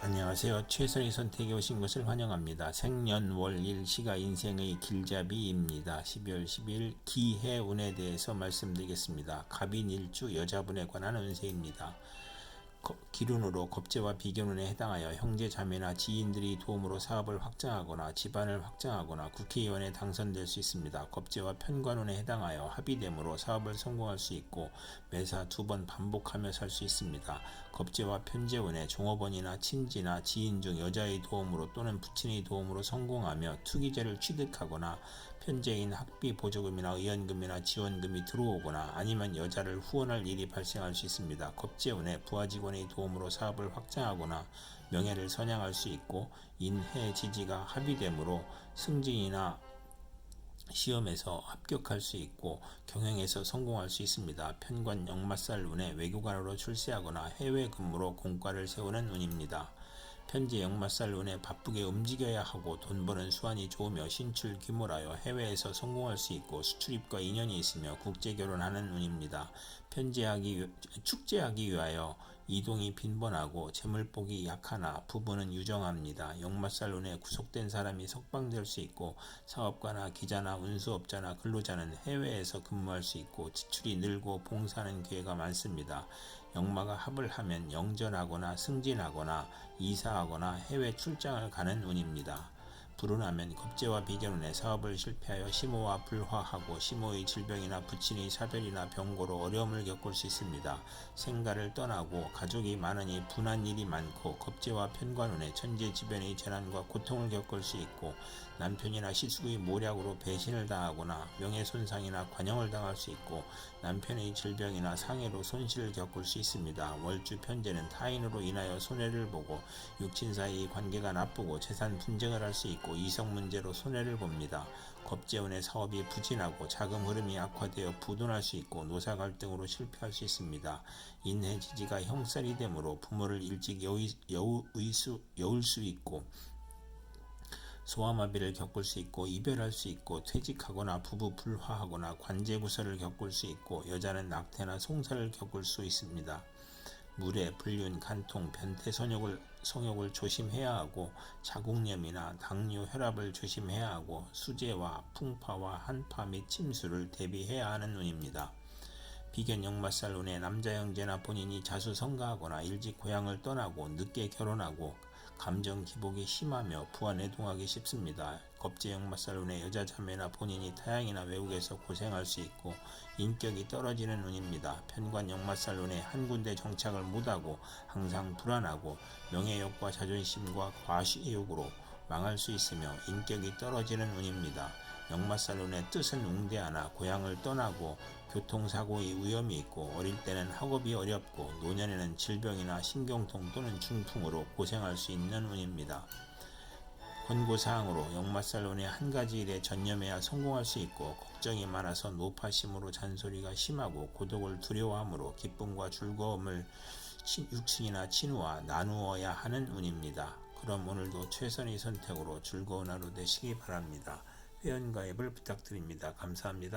안녕하세요. 최선의 선택에 오신 것을 환영합니다. 생년월일 시가 인생의 길잡이입니다. 12월 10일 기해운에 대해서 말씀드리겠습니다. 갑인일주 여자분에 관한 운세입니다. 거- 기운으로 겁재와 비견운에 해당하여 형제 자매나 지인들이 도움으로 사업을 확장하거나 집안을 확장하거나 국회의원에 당선될 수 있습니다. 겁재와 편관운에 해당하여 합의됨으로 사업을 성공할 수 있고 매사 두 번 반복하며 살 수 있습니다. 겁재와 편재운에 종업원이나 친지나 지인 중 여자의 도움으로 또는 부친의 도움으로 성공하며 투기자를 취득하거나 편재인 학비 보조금이나 의원금이나 지원금이 들어오거나 아니면 여자를 후원할 일이 발생할 수 있습니다. 겁재운에 부하 직원의 도움으로 사업을 확장하거나 명예를 선양할 수 있고 인해 지지가 합의되므로 승진이나 시험에서 합격할 수 있고 경영에서 성공할 수 있습니다. 편관 역마살 운에 외교관으로 출세하거나 해외 근무로 공과를 세우는 운입니다. 편지 역마살 운에 바쁘게 움직여야 하고 돈 버는 수완이 좋으며 신출 귀몰하여 해외에서 성공할 수 있고 수출입과 인연이 있으며 국제 결혼하는 운입니다. 편지하기 위- 축제하기 위하여 이동이 빈번하고 재물복이 약하나 부부는 유정합니다. 역마살 운에 구속된 사람이 석방될 수 있고 사업가나 기자나 운수업자나 근로자는 해외에서 근무할 수 있고 지출이 늘고 봉사하는 기회가 많습니다. 역마가 합을 하면 영전하거나 승진하거나 이사하거나 해외 출장을 가는 운입니다. 불운하면 겁재와 비견운에 사업을 실패하여 심호와 불화하고 심호의 질병이나 부친의 사별이나 병고로 어려움을 겪을 수 있습니다. 생가를 떠나고 가족이 많으니 분한 일이 많고 겁재와 편관운에 천재지변의 재난과 고통을 겪을 수 있고 남편이나 시숙의 모략으로 배신을 당하거나 명예손상이나 관용을 당할 수 있고 남편의 질병이나 상해로 손실을 겪을 수 있습니다. 월주 편제는 타인으로 인하여 손해를 보고 육친 사이의 관계가 나쁘고 재산 분쟁을 할 수 있고 이성 문제로 손해를 봅니다. 겁재운의 사업이 부진하고 자금 흐름이 악화되어 부도날 수 있고 노사 갈등으로 실패할 수 있습니다. 인해 지지가 형살이 되므로 부모를 일찍 여의, 여의 수, 여울 수 있고 소아마비를 겪을 수 있고 이별할 수 있고 퇴직하거나 부부 불화하거나 관제 구설을 겪을 수 있고 여자는 낙태나 송사를 겪을 수 있습니다. 물에 불륜, 간통, 변태 성욕을, 성욕을 조심해야 하고 자궁염이나 당뇨, 혈압을 조심해야 하고 수재와 풍파와 한파 및 침수를 대비해야 하는 운입니다. 비견 역마살 운에 남자 형제나 본인이 자수 성가하거나 일찍 고향을 떠나고 늦게 결혼하고 감정 기복이 심하며 부안해동하기 쉽습니다. 겁재 역마살 운에 여자 자매나 본인이 타향이나 외국에서 고생할 수 있고 인격이 떨어지는 운입니다. 편관 역마살 운에 한 군데 정착을 못하고 항상 불안하고 명예욕과 자존심과 과시욕으로 망할 수 있으며 인격이 떨어지는 운입니다. 역마살론의 뜻은 웅대하나 고향을 떠나고 교통사고의 위험이 있고 어릴 때는 학업이 어렵고 노년에는 질병이나 신경통 또는 중풍으로 고생할 수 있는 운입니다. 권고사항으로 역마살론의 한 가지 일에 전념해야 성공할 수 있고 걱정이 많아서 노파심으로 잔소리가 심하고 고독을 두려워하므로 기쁨과 즐거움을 친- 육친이나 친구와 나누어야 하는 운입니다. 그럼 오늘도 최선의 선택으로 즐거운 하루 되시기 바랍니다. 회원가입을 부탁드립니다. 감사합니다.